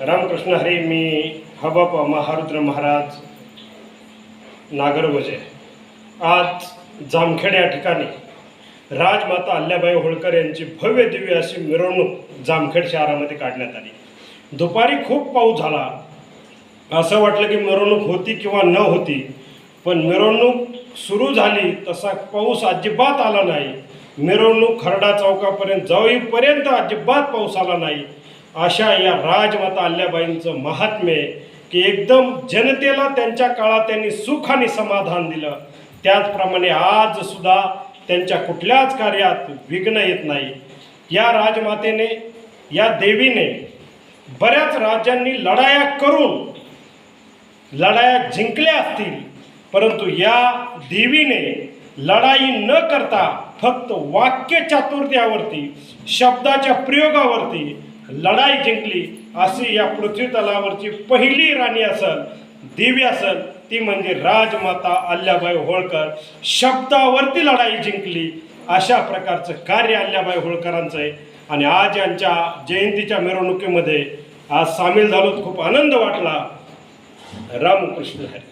रामकृष्ण हरी मी हबप महारुद्र महाराज नागरवजे आज जामखेड या ठिकाणी राजमाता अल्ल्याबाई होळकर यांची भव्य दिव्य अशी मिरवणूक जामखेड शहरामध्ये काढण्यात आली. दुपारी खूप पाऊस झाला. असं वाटलं की मिरवणूक होती किंवा न होती पण मिरवणूक सुरू झाली तसा पाऊस अजिबात आला नाही. मिरवणूक खरडा चौकापर्यंत जाईपर्यंत अजिबात पाऊस आला नाही. अशा या राजमाता अल्ल्याबाईंचं महात्म्य की एकदम जनतेला त्यांच्या काळात त्यांनी सुख आणि समाधान दिलं. त्याचप्रमाणे आज सुद्धा त्यांच्या कुठल्याच कार्यात विघ्न येत नाही. या राजमातेने या देवीने बऱ्याच राज्यांनी लढाया करून लढाया जिंकल्या असतील परंतु या देवीने लढाई न करता फक्त वाक्य चातुर्थ्यावरती शब्दाच्या प्रयोगावरती लढाई जिंकली. अशी या पृथ्वी तलावरची पहिली राणी असल देवी असल ती म्हणजे राजमाता अल्ल्याबाई होळकर. शब्दावरती लढाई जिंकली. अशा प्रकारचं कार्य अल्ल्याबाई होळकरांचं आहे. आणि आज यांच्या जयंतीच्या मिरवणुकीमध्ये आज सामील झालो खूप आनंद वाटला. रामकृष्ण हरी.